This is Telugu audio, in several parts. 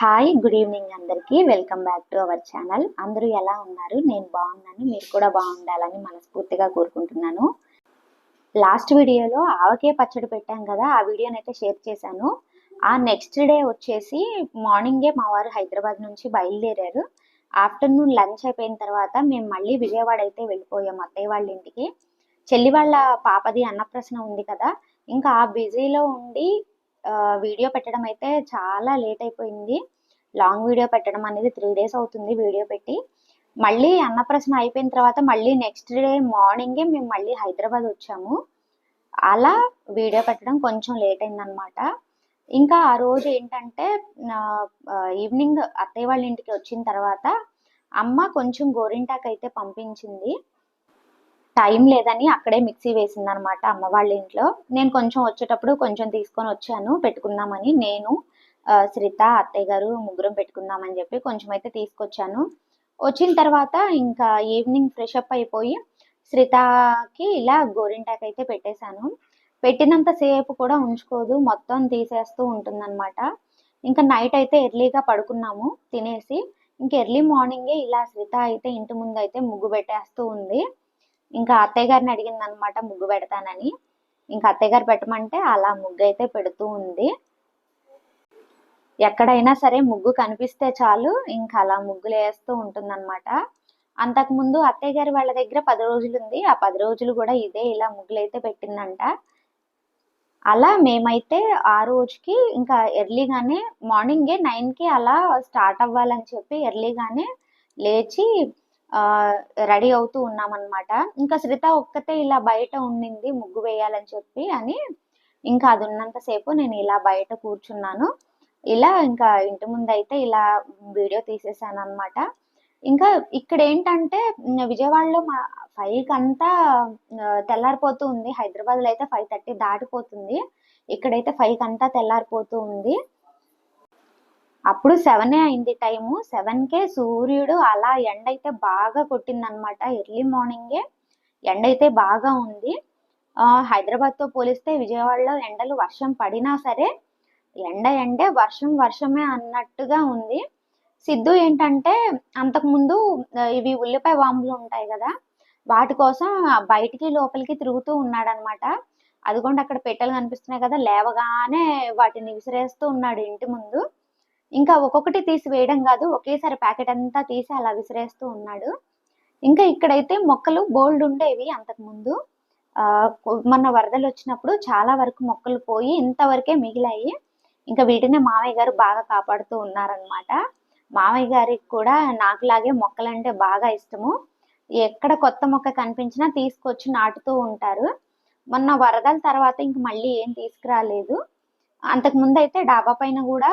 హాయ్ గుడ్ ఈవినింగ్ అందరికీ. Welcome back to our channel అందరూ ఎలా ఉన్నారు? నేను బాగున్నాను. మీరు కూడా బాగుండాలని మనస్ఫూర్తిగా కోరుకుంటున్నాను. లాస్ట్ వీడియోలో ఆవకే పచ్చడి పెట్టాం కదా. ఆ వీడియోని అయితే షేర్ చేశాను. ఆ నెక్స్ట్ డే వచ్చేసి మార్నింగే మా వారు హైదరాబాద్ నుంచి బయలుదేరారు. ఆఫ్టర్నూన్ లంచ్ అయిపోయిన తర్వాత మేము మళ్ళీ విజయవాడ అయితే వెళ్ళిపోయాం అత్తయ్య వాళ్ళ ఇంటికి. చెల్లి వాళ్ళ పాపది అన్నప్రసన ఉంది కదా. ఇంకా ఆ బిజీలో ఉండి వీడియో పెట్టడం అయితే చాలా లేట్ అయిపోయింది. లాంగ్ వీడియో పెట్టడం అనేది త్రీ డేస్ అవుతుంది వీడియో పెట్టి. మళ్ళీ అన్నప్రసన అయిపోయిన తర్వాత మళ్ళీ నెక్స్ట్ డే మార్నింగే మేము మళ్ళీ హైదరాబాద్ వచ్చాము. అలా వీడియో పెట్టడం కొంచెం లేట్ అయిందనమాట ఇంకా ఆ రోజు ఏంటంటే ఈవినింగ్ అత్తయ్య వాళ్ళ ఇంటికి వచ్చిన తర్వాత అమ్మ కొంచెం గోరింటాకు అయితే పంపించింది. టైం లేదని అక్కడే మిక్సీ వేసింది అనమాట అమ్మ వాళ్ళ ఇంట్లో. నేను కొంచెం వచ్చేటప్పుడు కొంచెం తీసుకొని వచ్చాను పెట్టుకుందామని. నేను శ్రిత అత్తయ్య గారు ముగ్గురం పెట్టుకుందామని చెప్పి కొంచెం అయితే తీసుకొచ్చాను. వచ్చిన తర్వాత ఇంకా ఈవినింగ్ ఫ్రెష్ అప్ అయిపోయి శ్రితకి ఇలా గోరింటాక్ అయితే పెట్టేశాను. పెట్టినంత సేపు కూడా ఉంచుకోదు మొత్తం తీసేస్తూ ఉంటుందన్నమాట ఇంకా నైట్ అయితే ఎర్లీగా పడుకున్నాము తినేసి. ఇంకా ఎర్లీ మార్నింగే ఇలా శ్రిత అయితే ఇంటి ముందు అయితే ముగ్గు పెట్టేస్తూ ఉంది. ఇంకా అత్తయ్య గారిని అడిగింది అనమాట ముగ్గు పెడతానని. ఇంకా అత్తయ్య గారు పెట్టమంటే అలా ముగ్గు అయితే పెడుతూ ఉంది. ఎక్కడైనా సరే ముగ్గు కనిపిస్తే చాలు ఇంకా అలా ముగ్గులు వేస్తూ ఉంటుందన్నమాట. అంతకుముందు అత్తయ్య గారి వాళ్ళ దగ్గర పది రోజులు ఉంది ఆ పది రోజులు కూడా ఇదే ఇలా ముగ్గులు అయితే పెట్టిందంట. అలా మేమైతే ఆ రోజుకి ఇంకా ఎర్లీగానే మార్నింగే నైన్కి అలా స్టార్ట్ అవ్వాలని చెప్పి ఎర్లీగానే లేచి రెడీ అవుతూ ఉన్నామన్నమాట. ఇంకా శ్రిత ఒక్కతే ఇలా బయట ఉండింది ముగ్గు వేయాలని చెప్పి అని ఇంకా అది ఉన్నంతసేపు నేను ఇలా బయట కూర్చున్నాను. ఇలా ఇంకా ఇంటి ముందు అయితే ఇలా వీడియో తీసేసాను అనమాట ఇంకా ఇక్కడ ఏంటంటే విజయవాడలో మా ఫైవ్ అంతా తెల్లారిపోతూ ఉంది. హైదరాబాద్లో అయితే ఫైవ్ థర్టీ దాటిపోతుంది. ఇక్కడైతే ఫైవ్ అంతా తెల్లారిపోతూ ఉంది. అప్పుడు సెవెనే అయింది టైము సెవెన్కే సూర్యుడు అలా ఎండ అయితే బాగా కొట్టిందనమాట ఎర్లీ మార్నింగే ఎండ అయితే బాగా ఉంది. హైదరాబాద్తో పోలిస్తే విజయవాడలో ఎండలు వర్షం పడినా సరే ఎండ ఎండే వర్షం వర్షమే అన్నట్టుగా ఉంది. సిద్ధు ఏంటంటే అంతకుముందు ఇవి ఉల్లిపాయ వాములు ఉంటాయి కదా వాటి కోసం బయటికి లోపలికి తిరుగుతూ ఉన్నాడనమాట అదిగోండి అక్కడ పెట్టెలు కనిపిస్తున్నాయి కదా లేవగానే వాటిని విసిరేస్తూ ఉన్నాడు ఇంటి ముందు. ఇంకా ఒక్కొక్కటి తీసి వేయడం కాదు ఒకేసారి ప్యాకెట్ అంతా తీసి అలా విసిరేస్తూ ఉన్నాడు. ఇంకా ఇక్కడైతే మొక్కలు బోల్డ్ ఉండేవి అంతకుముందు మొన్న వరదలు వచ్చినప్పుడు చాలా వరకు మొక్కలు పోయి ఇంతవరకే మిగిలాయి. ఇంకా వీటినే మామయ్య గారు బాగా కాపాడుతూ ఉన్నారనమాట మామయ్య గారికి కూడా నాకులాగే మొక్కలంటే బాగా ఇష్టము. ఎక్కడ కొత్త మొక్క కనిపించినా తీసుకొచ్చి నాటుతూ ఉంటారు. మొన్న వరదల తర్వాత ఇంక మళ్ళీ ఏం తీసుకురాలేదు. అంతకు ముందు అయితే డాబా పైన కూడా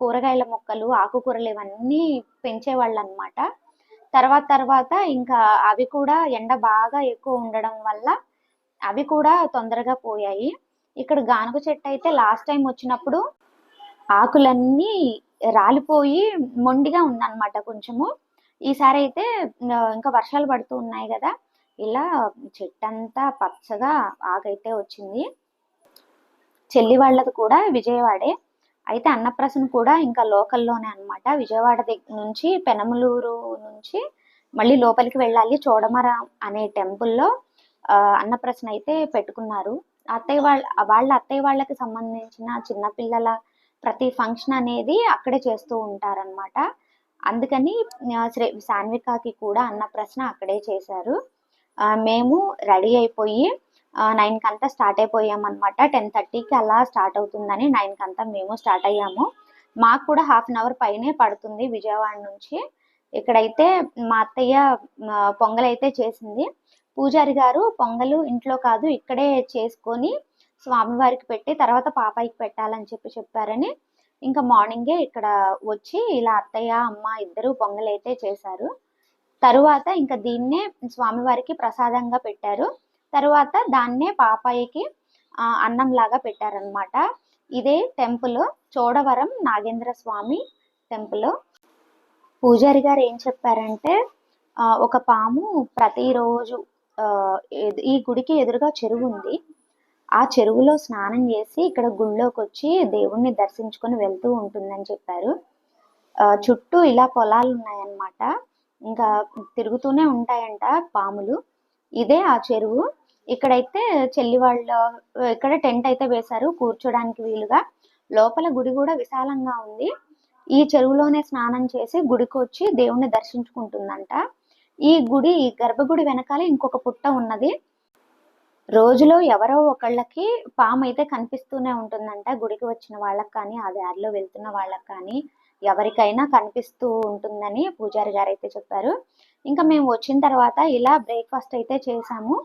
కూరగాయల మొక్కలు ఆకుకూరలు ఇవన్నీ పెంచేవాళ్ళు అనమాట తర్వాత తర్వాత ఇంకా అవి కూడా ఎండ బాగా ఎక్కువ ఉండడం వల్ల అవి కూడా తొందరగా పోయాయి. ఇక్కడ గానుగ చెట్టు అయితే లాస్ట్ టైం వచ్చినప్పుడు ఆకులన్నీ రాలిపోయి మొండిగా ఉందన్నమాట కొంచెము. ఈసారి అయితే ఇంకా వర్షాలు పడుతూ ఉన్నాయి కదా. ఇలా చెట్టు అంతా పచ్చగా ఆకైతే వచ్చింది. చెల్లి వాళ్ళది కూడా విజయవాడే. అయితే అన్నప్రసన్న కూడా ఇంకా లోకల్లోనే అనమాట విజయవాడ దగ్గర నుంచి పెనమలూరు నుంచి మళ్ళీ లోపలికి వెళ్ళాలి చోడమర అనే టెంపుల్లో ఆ, అన్నప్రసన్న అయితే పెట్టుకున్నారు. అత్తయ్య వాళ్ళ వాళ్ళ అత్తయ్య వాళ్ళకి సంబంధించిన చిన్నపిల్లల ప్రతి ఫంక్షన్ అనేది అక్కడే చేస్తూ ఉంటారనమాట అందుకని శ్రీ సాన్వికాకి కూడా అన్నప్రసన్న అక్కడే చేశారు. మేము రెడీ అయిపోయి నైన్కి అంతా స్టార్ట్ అయిపోయాం అనమాట టెన్ థర్టీకి అలా స్టార్ట్ అవుతుందని నైన్కి అంతా మేము స్టార్ట్ అయ్యాము. మాకు కూడా హాఫ్ అన్ అవర్ పైనే పడుతుంది విజయవాడ నుంచి. ఇక్కడైతే మా అత్తయ్య పొంగలైతే పొంగల్ అయితే చేసింది. పూజారి గారు పొంగలు ఇంట్లో కాదు ఇక్కడే చేసుకొని స్వామివారికి పెట్టి తర్వాత పాపాయికి పెట్టాలని చెప్పి చెప్పారని ఇంకా మార్నింగే ఇక్కడ వచ్చి ఇలా అత్తయ్య అమ్మ ఇద్దరు పొంగలైతే చేశారు. తరువాత ఇంకా దీన్నే స్వామివారికి ప్రసాదంగా పెట్టారు. తర్వాత దాన్నే పాపాయికి అన్నంలాగా అన్నం లాగా పెట్టారనమాట ఇదే టెంపుల్ చోడవరం నాగేంద్ర స్వామి టెంపుల్. పూజారి గారు ఏం చెప్పారంటే ఒక పాము ప్రతిరోజు ఈ గుడికి ఎదురుగా చెరువు ఉంది. ఆ చెరువులో స్నానం చేసి ఇక్కడ గుళ్ళోకి వచ్చి దేవుణ్ణి దర్శించుకొని వెళ్తూ ఉంటుందని చెప్పారు. చుట్టూ ఇలా పొలాలు ఉన్నాయన్నమాట ఇంకా తిరుగుతూనే ఉంటాయంట పాములు. ఇదే ఆ చెరువు. ఇక్కడైతే చెల్లి వాళ్ళ ఇక్కడ టెంట్ అయితే వేశారు కూర్చోడానికి వీలుగా. లోపల గుడి కూడా విశాలంగా ఉంది. ఈ చెరువులోనే స్నానం చేసి గుడికి వచ్చి దేవుణ్ణి దర్శించుకుంటుందంట. ఈ గుడి గర్భగుడి వెనకాల ఇంకొక పుట్ట ఉన్నది. రోజులో ఎవరో ఒకళ్ళకి పాము అయితే కనిపిస్తూనే ఉంటుందంట గుడికి వచ్చిన వాళ్ళకి కానీ ఆ దారిలో వెళ్తున్న వాళ్ళకి కానీ. ఎవరికైనా కనిపిస్తూ ఉంటుందని పూజారి గారు అయితే చెప్పారు. ఇంకా మేము వచ్చిన తర్వాత ఇలా బ్రేక్ఫాస్ట్ అయితే చేసాము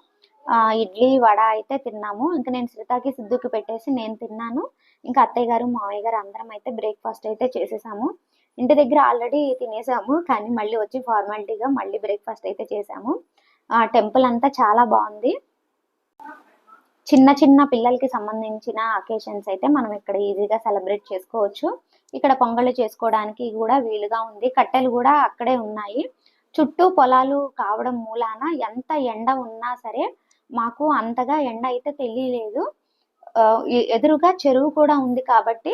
ఇడ్లీ వడ అయితే తిన్నాము. ఇంకా నేను శ్రీతాకి సిద్ధుకి పెట్టేసి నేను తిన్నాను. ఇంకా అత్తయ్య గారు మామయ్య గారు అందరం అయితే బ్రేక్ఫాస్ట్ అయితే చేసేసాము. ఇంటి దగ్గర ఆల్రెడీ తినేసాము కానీ మళ్ళీ వచ్చి ఫార్మాలిటీగా మళ్ళీ బ్రేక్ఫాస్ట్ అయితే చేసాము. ఆ టెంపుల్ అంతా చాలా బాగుంది. చిన్న చిన్న పిల్లలకి సంబంధించిన అకేషన్స్ అయితే మనం ఇక్కడ ఈజీగా సెలబ్రేట్ చేసుకోవచ్చు. ఇక్కడ పొంగళ్ళు చేసుకోవడానికి కూడా వీలుగా ఉంది. కట్టెలు కూడా అక్కడే ఉన్నాయి. చుట్టూ పొలాలు కావడం మూలాన ఎంత ఎండ ఉన్నా సరే మాకు అంతగా ఎండ అయితే తెలియలేదు. ఎదురుగా చెరువు కూడా ఉంది కాబట్టి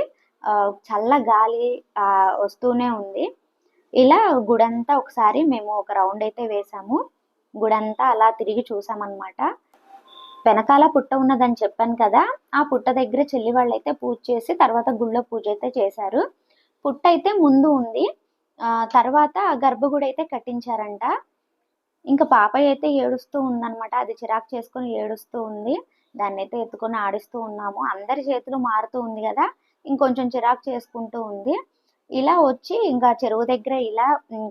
చల్ల గాలి వస్తూనే ఉంది. ఇలా గుడంతా ఒకసారి మేము ఒక రౌండ్ అయితే వేసాము. గుడంతా అలా తిరిగి చూసామన్నమాట. వెనకాల పుట్ట ఉన్నదని చెప్పాను కదా ఆ పుట్ట దగ్గర చెల్లి వాళ్ళు అయితే పూజ చేసి తర్వాత గుళ్ళో పూజ అయితే చేశారు. పుట్ట అయితే ముందు ఉంది. తర్వాత గర్భగుడి అయితే కట్టించారంట. ఇంకా పాపయ్య అయితే ఏడుస్తూ ఉందన్నమాట. అది చిరాకు చేసుకొని ఏడుస్తూ ఉంది. దాన్ని అయితే ఎత్తుకొని ఆడిస్తూ ఉన్నాము. అందరి చేతులు మారుతూ ఉంది కదా. ఇంకొంచెం చిరాకు చేసుకుంటూ ఉంది. ఇలా వచ్చి ఇంకా చెరువు దగ్గర ఇలా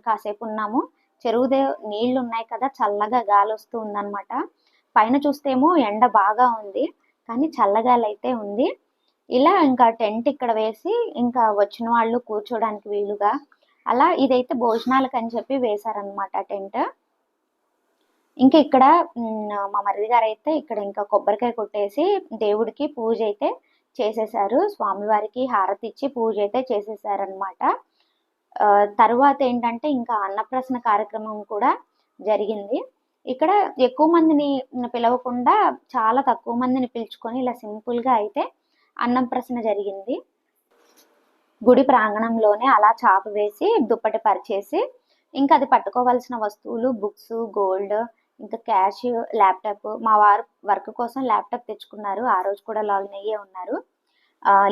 కాసేపు ఉన్నాము. చెరువు దే నీళ్ళు ఉన్నాయి కదా. చల్లగా గాలి వస్తూ ఉందన్నమాట. పైన చూస్తేమో ఎండ బాగా ఉంది. కానీ చల్లగాలి అయితే ఉంది. ఇలా ఇంకా టెంట్ ఇక్కడ వేసి ఇంకా వచ్చిన వాళ్ళు కూర్చోడానికి వీలుగా. అలా ఇదైతే భోజనాలకు అని చెప్పి వేశారనమాట టెంట్. ఇంకా ఇక్కడ మా మరిది గారు అయితే ఇక్కడ ఇంకా కొబ్బరికాయ కొట్టేసి దేవుడికి పూజ అయితే చేసేసారు. స్వామివారికి హారతి ఇచ్చి పూజ అయితే చేసేసారనమాట తర్వాత ఏంటంటే ఇంకా అన్నప్రసన కార్యక్రమం కూడా జరిగింది. ఇక్కడ ఎక్కువ మందిని పిలవకుండా చాలా తక్కువ మందిని పిలుచుకొని ఇలా సింపుల్గా అయితే అన్నప్రసన జరిగింది. గుడి ప్రాంగణంలోనే అలా చాప వేసి దుప్పటి పరిచేసి ఇంకా అది పట్టుకోవాల్సిన వస్తువులు బుక్స్ గోల్డ్ ఇంకా క్యాష్ ల్యాప్టాప్ మా వారు వర్క్ కోసం ల్యాప్టాప్ తెచ్చుకున్నారు. ఆ రోజు కూడా లాగిన్ అయ్యే ఉన్నారు.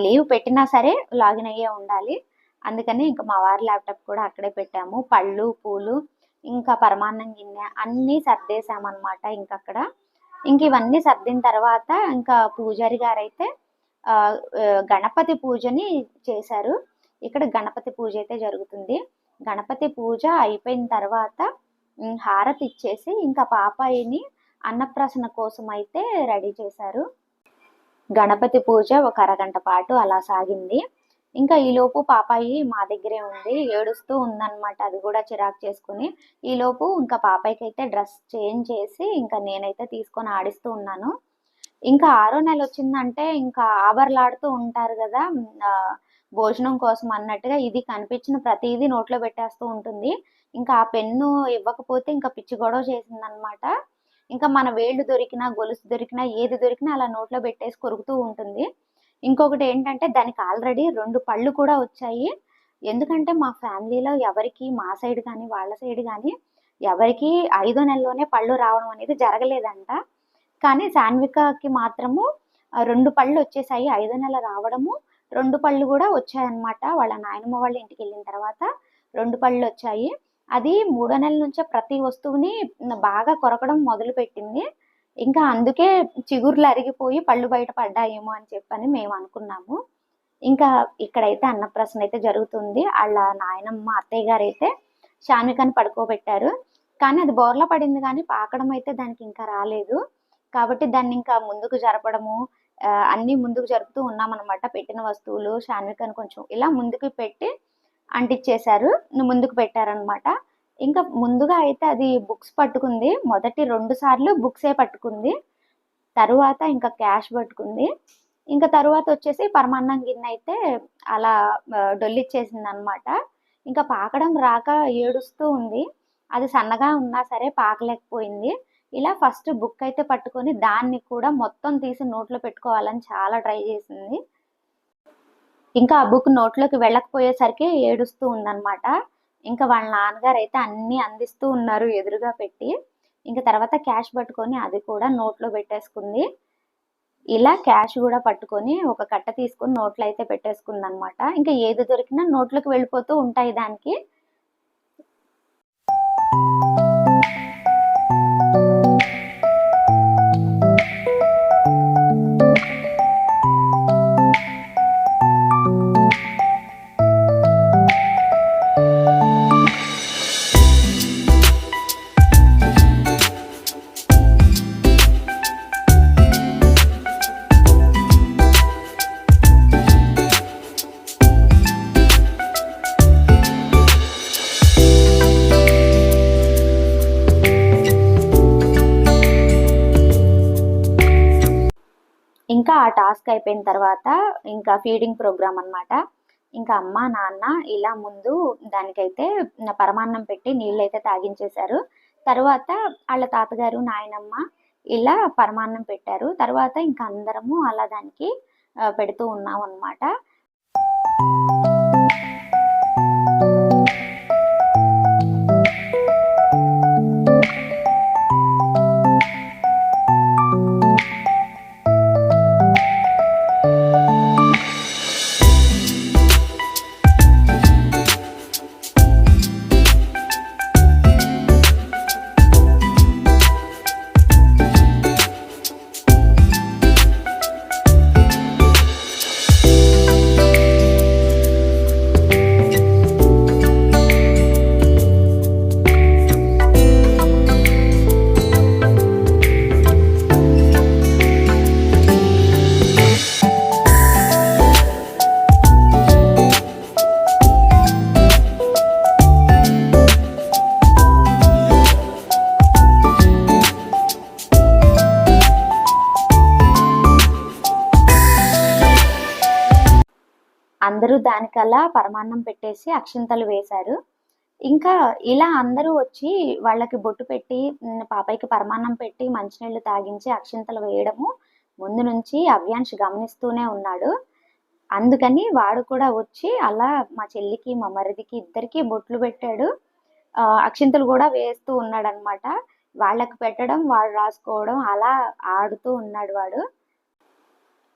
లీవ్ పెట్టినా సరే లాగిన్ అయ్యే ఉండాలి. అందుకని ఇంకా మా వారి ల్యాప్టాప్ కూడా అక్కడే పెట్టాము. పళ్ళు పూలు ఇంకా పరమాన్నం గిన్నె అన్నీ సర్దేశామన్నమాట ఇంకా అక్కడ. ఇంక ఇవన్నీ సర్దిన తర్వాత ఇంకా పూజారి గారైతే అయితే గణపతి పూజని చేశారు. ఇక్కడ గణపతి పూజ అయితే జరుగుతుంది. గణపతి పూజ అయిపోయిన తర్వాత హారతి ఇచ్చేసి ఇంకా పాపాయిని అన్నప్రాసన కోసం అయితే రెడీ చేశారు. గణపతి పూజ ఒక అరగంట పాటు అలా సాగింది. ఇంకా ఈలోపు పాపాయి మా దగ్గరే ఉంది ఏడుస్తూ ఉందన్నమాట అది కూడా చిరాకు చేసుకుని. ఈలోపు ఇంకా పాపాయికి అయితే డ్రెస్ చేంజ్ చేసి ఇంకా నేనైతే తీసుకొని ఆడిస్తూ ఉన్నాను. ఇంకా ఆరో నెల వచ్చిందంటే ఇంకా ఆబర్లాడుతూ ఉంటారు కదా భోజనం కోసం అన్నట్టుగా ఇది కనిపించిన ప్రతిదీ నోట్లో పెట్టేస్తూ ఉంటుంది. ఇంకా ఆ పెన్ను ఇవ్వకపోతే ఇంకా పిచ్చి గొడవ చేసిందనమాట ఇంకా మన వేళ్ళు దొరికినా గొలుసు దొరికినా ఏది దొరికినా అలా నోట్లో పెట్టేసి కొరుకుతూ ఉంటుంది. ఇంకొకటి ఏంటంటే దానికి ఆల్రెడీ రెండు పళ్ళు కూడా వచ్చాయి. ఎందుకంటే మా ఫ్యామిలీలో ఎవరికి మా సైడ్ కానీ వాళ్ళ సైడ్ కానీ ఎవరికి ఐదో నెలలోనే పళ్ళు రావడం అనేది జరగలేదంట. కానీ సాన్వికకి మాత్రము రెండు పళ్ళు వచ్చేసాయి. ఐదో నెల రావడము రెండు పళ్ళు కూడా వచ్చాయన్నమాట. వాళ్ళ నాయనమ్మ వాళ్ళ ఇంటికి వెళ్ళిన తర్వాత రెండు పళ్ళు వచ్చాయి. అది మూడో నెల నుంచే ప్రతి వస్తువుని బాగా కొరకడం మొదలు పెట్టింది ఇంకా అందుకే చిగుర్లు అరిగిపోయి పళ్ళు బయట పడ్డాయేమో అని చెప్పని మేము అనుకున్నాము. ఇంకా ఇక్కడైతే అన్నప్రాసన అయితే జరుగుతుంది. వాళ్ళ నాయనమ్మ అత్తయ్య గారు అయితే షాన్వికని పడుకోబెట్టారు. కానీ అది బోర్లా పడింది కానీ పాకడం అయితే దానికి ఇంకా రాలేదు. కాబట్టి దాన్ని ఇంకా ముందుకు జరపడము అన్నీ ముందుకు జరుపుతూ ఉన్నామన్నమాట. పెట్టిన వస్తువులు షాన్వికని కొంచెం ఇలా ముందుకు పెట్టి అంటించేశారు ముందుకు పెట్టారనమాట ఇంకా ముందుగా అయితే అది బుక్స్ పట్టుకుంది. మొదటి రెండు సార్లు బుక్సే పట్టుకుంది. తరువాత ఇంకా క్యాష్ పట్టుకుంది. ఇంకా తరువాత వచ్చేసి పరమాన్నం గిన్నె అయితే అలా డొల్లిచ్చేసింది అనమాట ఇంకా పాకడం రాక ఏడుస్తూ ఉంది. అది సన్నగా ఉన్నా సరే పాకలేకపోయింది. ఇలా ఫస్ట్ బుక్ అయితే పట్టుకొని దాన్ని కూడా మొత్తం తీసి నోట్లో పెట్టుకోవాలని చాలా ట్రై చేసింది. ఇంకా ఆ బుక్ నోట్లోకి వెళ్ళకపోయేసరికి ఏడుస్తూ ఉందన్నమాట. ఇంకా వాళ్ళ నాన్నగారు అయితే అన్నీ అందిస్తూ ఉన్నారు ఎదురుగా పెట్టి. ఇంకా తర్వాత క్యాష్ పట్టుకొని అది కూడా నోట్లో పెట్టేసుకుంది. ఇలా క్యాష్ కూడా పట్టుకొని ఒక కట్ట తీసుకొని నోట్లో అయితే పెట్టేసుకుంది అనమాట ఇంకా ఏది దొరికినా నోట్లోకి వెళ్ళిపోతూ ఉంటాయి దానికి. ఇంకా ఆ టాస్క్ అయిపోయిన తర్వాత ఇంకా ఫీడింగ్ ప్రోగ్రామ్ అనమాట ఇంకా అమ్మ నాన్న ఇలా ముందు దానికైతే పరమాన్నం పెట్టి నీళ్ళు అయితే తాగించేశారు. తర్వాత వాళ్ళ తాతగారు నాయనమ్మ ఇలా పరమాన్నం పెట్టారు. తర్వాత ఇంకా అందరము అలా దానికి పెడుతూ ఉన్నాం అన్నమాట దానికల్లా పరమాన్నం పెట్టేసి అక్షింతలు వేశారు. ఇంకా ఇలా అందరూ వచ్చి వాళ్ళకి బొట్టు పెట్టి పాపయ్యకి పరమాన్నం పెట్టి మంచినీళ్ళు తాగించి అక్షింతలు వేయడము ముందు నుంచి అవ్యాంశ్ గమనిస్తూనే ఉన్నాడు. అందుకని వాడు కూడా వచ్చి అలా మా చెల్లికి మా మరిదికి ఇద్దరికి బొట్లు పెట్టాడు. అక్షింతలు కూడా వేస్తూ ఉన్నాడు అనమాట వాళ్ళకి పెట్టడం వాడు రాసుకోవడం అలా ఆడుతూ ఉన్నాడు వాడు.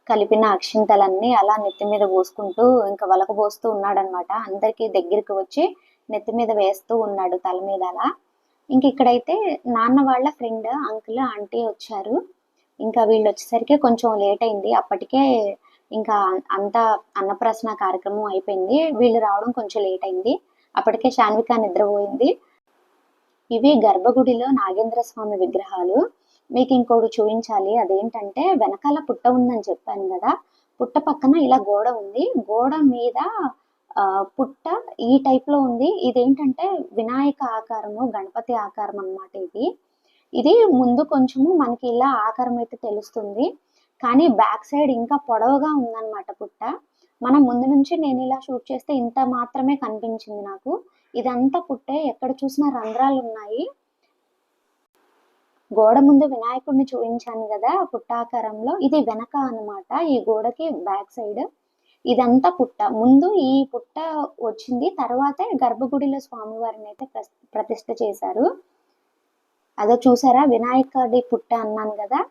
కలిపిన అక్షింతలన్నీ అలా నెత్తి మీద పోసుకుంటూ ఇంకా వలకబోస్తూ ఉన్నాడనమాట. అందరికి దగ్గరికి వచ్చి నెత్తి మీద వేస్తూ ఉన్నాడు తల మీద అలా. ఇంక ఇక్కడైతే నాన్న వాళ్ళ ఫ్రెండ్ అంకుల్ ఆంటీ వచ్చారు. ఇంకా వీళ్ళు వచ్చేసరికి కొంచెం లేట్ అయింది. అప్పటికే ఇంకా అంతా అన్నప్రాసన కార్యక్రమం అయిపోయింది. వీళ్ళు రావడం కొంచెం లేట్ అయింది. అప్పటికే శాన్విక నిద్రపోయింది. ఇవి గర్భగుడిలో నాగేంద్ర స్వామి విగ్రహాలు. మీకు ఇంకోటి చూపించాలి. అదేంటంటే వెనకాల పుట్ట ఉందని చెప్పాను కదా. పుట్ట పక్కన ఇలా గోడ ఉంది. గోడ మీద పుట్ట ఈ టైప్లో ఉంది. ఇదేంటంటే వినాయక ఆకారము గణపతి ఆకారం అన్నమాట ఇది. ఇది ముందు కొంచెము మనకి ఇలా ఆకారం అయితే తెలుస్తుంది. కానీ బ్యాక్ సైడ్ ఇంకా పొడవుగా ఉందన్నమాట పుట్ట. మనం ముందు నుంచి నేను ఇలా షూట్ చేస్తే ఇంత మాత్రమే కనిపించింది నాకు. ఇదంతా పుట్టే ఎక్కడ చూసినా రంధ్రాలు ఉన్నాయి. గోడ ముందు వినాయకుడిని చూపించాను కదా పుట్టాకారంలో. ఇది వెనక అన్నమాట ఈ గోడకి బ్యాక్ సైడ్. ఇదంతా పుట్ట. ముందు ఈ పుట్ట వచ్చింది తర్వాతే గర్భగుడిలో స్వామివారిని అయితే ప్రస్- చేశారు. అదో చూసారా? వినాయకుడి పుట్ట అన్నాను కదా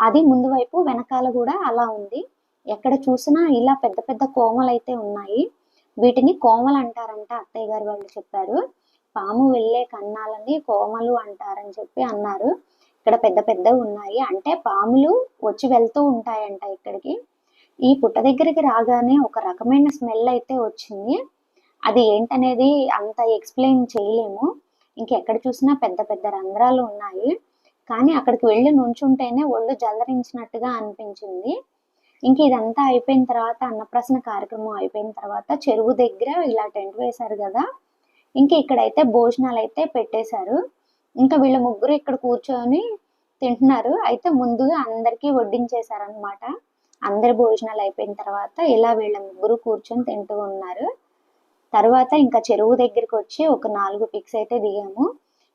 అది ముందు వైపు వెనకాల కూడా అలా ఉంది. ఎక్కడ చూసినా ఇలా పెద్ద పెద్ద కోమలు అయితే ఉన్నాయి. వీటిని కోమలు అంటారంట అత్తయ్య గారు వాళ్ళు చెప్పారు. పాము వెళ్ళే కన్నాలని కోమలు అంటారని చెప్పి అన్నారు. ఇక్కడ పెద్ద పెద్దవి ఉన్నాయి. అంటే పాములు వచ్చి వెళ్తూ ఉంటాయంట ఇక్కడికి. ఈ పుట్ట దగ్గరికి రాగానే ఒక రకమైన స్మెల్ అయితే వచ్చింది. అది ఏంటనేది అంత ఎక్స్ప్లెయిన్ చేయలేము. ఇంకెక్కడ చూసినా పెద్ద పెద్ద రంధ్రాలు ఉన్నాయి. కానీ అక్కడికి వెళ్ళి నుంచుంటేనే ఒళ్ళు జలరించినట్టుగా అనిపించింది. ఇంక ఇదంతా అయిపోయిన తర్వాత అన్నప్రసన కార్యక్రమం అయిపోయిన తర్వాత చెరువు దగ్గర ఇలా టెంట్ వేశారు కదా. ఇంకా ఇక్కడైతే భోజనాలు అయితే పెట్టేశారు. ఇంకా వీళ్ళ ముగ్గురు ఇక్కడ కూర్చొని తింటున్నారు. అయితే ముందుగా అందరికీ వడ్డించేశారనమాట అందరి భోజనాలు అయిపోయిన తర్వాత ఇలా వీళ్ళ ముగ్గురు కూర్చొని తింటూ ఉన్నారు. తర్వాత ఇంకా చెరువు దగ్గరికి వచ్చి ఒక నాలుగు పిక్స్ అయితే దిగాము.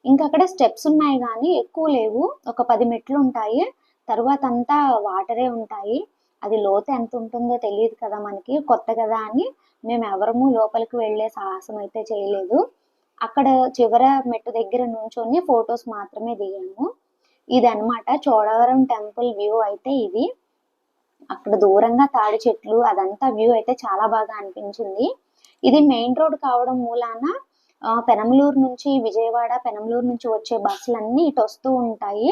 ఇంకా అక్కడ స్టెప్స్ ఉన్నాయి కానీ ఎక్కువ లేవు. ఒక పది మెట్లు ఉంటాయి. తర్వాత అంతా వాటరే ఉంటాయి. అది లోతు ఎంత ఉంటుందో తెలియదు కదా మనకి. కొత్త కదా అని మేము ఎవరము లోపలికి వెళ్ళే సాహసం అయితే చేయలేదు. అక్కడ చివర మెట్టు దగ్గర నుంచొని ఫొటోస్ మాత్రమే దిగాము. ఇది అన్నమాట చోడవరం టెంపుల్ వ్యూ అయితే ఇది. అక్కడ దూరంగా తాడి చెట్లు అదంతా వ్యూ అయితే చాలా బాగా అనిపించింది. ఇది మెయిన్ రోడ్ కావడం మూలాన పెనమలూరు నుంచి విజయవాడ పెనమలూరు నుంచి వచ్చే బస్సులన్నీ ఇటు వస్తూ ఉంటాయి.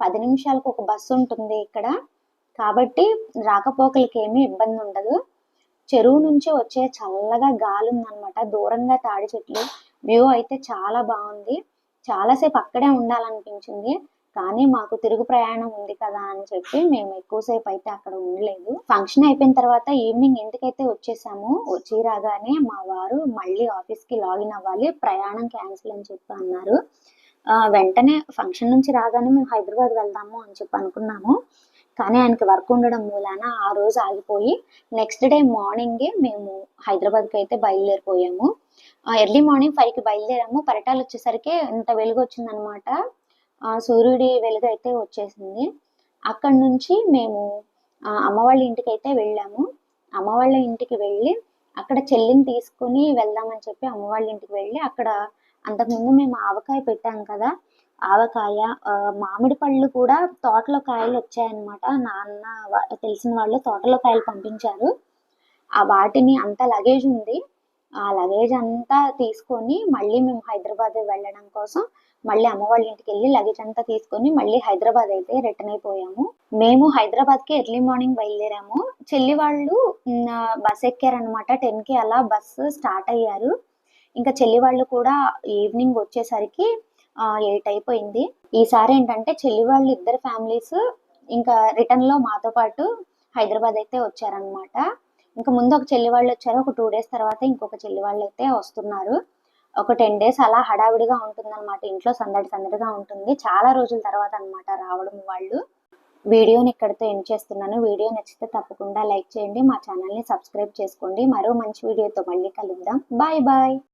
పది నిమిషాలకు ఒక బస్సు ఉంటుంది ఇక్కడ. కాబట్టి రాకపోకలకి ఏమీ ఇబ్బంది ఉండదు చెరువు నుంచి వచ్చే చల్లగా గాలి ఉందన్నమాట దూరంగా తాడి చెట్లు వ్యూ అయితే చాలా బాగుంది. చాలాసేపు అక్కడే ఉండాలనిపించింది. కానీ మాకు తిరుగు ప్రయాణం ఉంది కదా అని చెప్పి మేము ఎక్కువసేపు అయితే అక్కడ ఉండలేదు. ఫంక్షన్ అయిపోయిన తర్వాత ఈవినింగ్ ఇంటికైతే వచ్చేసాము వచ్చి రాగానే మా వారు మళ్ళీ ఆఫీస్కి లాగిన్ అవ్వాలి ప్రయాణం క్యాన్సిల్ అని చెప్పి అన్నారు. వెంటనే ఫంక్షన్ నుంచి రాగానే మేము హైదరాబాద్ వెళ్దాము అని చెప్పి అనుకున్నాము. కానీ ఆయనకి వర్క్ ఉండడం మూలాన ఆ రోజు ఆగిపోయి నెక్స్ట్ డే మార్నింగే మేము హైదరాబాద్కి అయితే బయలుదేరిపోయాము. ఎర్లీ మార్నింగ్ ఫైవ్కి బయలుదేరాము. పరిటాలు వచ్చేసరికి ఇంత వెలుగు వచ్చిందనమాట సూర్యుడి వెలుగు అయితే వచ్చేసింది. అక్కడ నుంచి మేము అమ్మవాళ్ళ ఇంటికి అయితే వెళ్ళాము. అమ్మవాళ్ళ ఇంటికి వెళ్ళి అక్కడ చెల్లిని తీసుకుని వెళ్దామని చెప్పి అమ్మవాళ్ళ ఇంటికి వెళ్ళి అక్కడ అంతకుముందు మేము ఆవకాయ పెట్టాం కదా. ఆవకాయ మామిడి పళ్ళు కూడా తోటలో కాయలు వచ్చాయన్నమాట. నాన్న తెలిసిన వాళ్ళు తోటలో కాయలు పంపించారు. ఆ వాటిని అంత లగేజ్ ఉంది. ఆ లగేజ్ అంతా తీసుకొని మళ్ళీ మేము హైదరాబాద్ వెళ్ళడం కోసం మళ్ళీ అమ్మ వాళ్ళ ఇంటికి వెళ్ళి లగేజ్ అంతా తీసుకొని మళ్ళీ హైదరాబాద్ అయితే రిటర్న్ అయిపోయాము. మేము హైదరాబాద్కి ఎర్లీ మార్నింగ్ బయలుదేరాము. చెల్లి వాళ్ళు బస్ ఎక్కారనమాట టెన్కి అలా బస్సు స్టార్ట్ అయ్యారు. ఇంకా చెల్లి వాళ్ళు కూడా ఈవినింగ్ వచ్చేసరికి ఎయిట్ అయిపోయింది. ఈసారి ఏంటంటే చెల్లి వాళ్ళు ఇద్దరు ఫ్యామిలీస్ ఇంకా రిటర్న్లో మాతో పాటు హైదరాబాద్ అయితే వచ్చారనమాట ఇంకా ముందు ఒక చెల్లి వాళ్ళు వచ్చారు ఒక టూ డేస్ తర్వాత ఇంకొక చెల్లి వాళ్ళు అయితే వస్తున్నారు. ఒక టెన్ డేస్ అలా హడావిడిగా ఉంటుంది అనమాట ఇంట్లో సందడి సందడిగా ఉంటుంది. చాలా రోజుల తర్వాత అన్నమాట రావడం వాళ్ళు. వీడియోని ఇక్కడితో ఎండ్ చేస్తున్నాను. వీడియో నచ్చితే తప్పకుండా లైక్ చేయండి. మా ఛానల్ని సబ్స్క్రైబ్ చేసుకోండి. మరో మంచి వీడియోతో మళ్ళీ కలుద్దాం. Bye bye.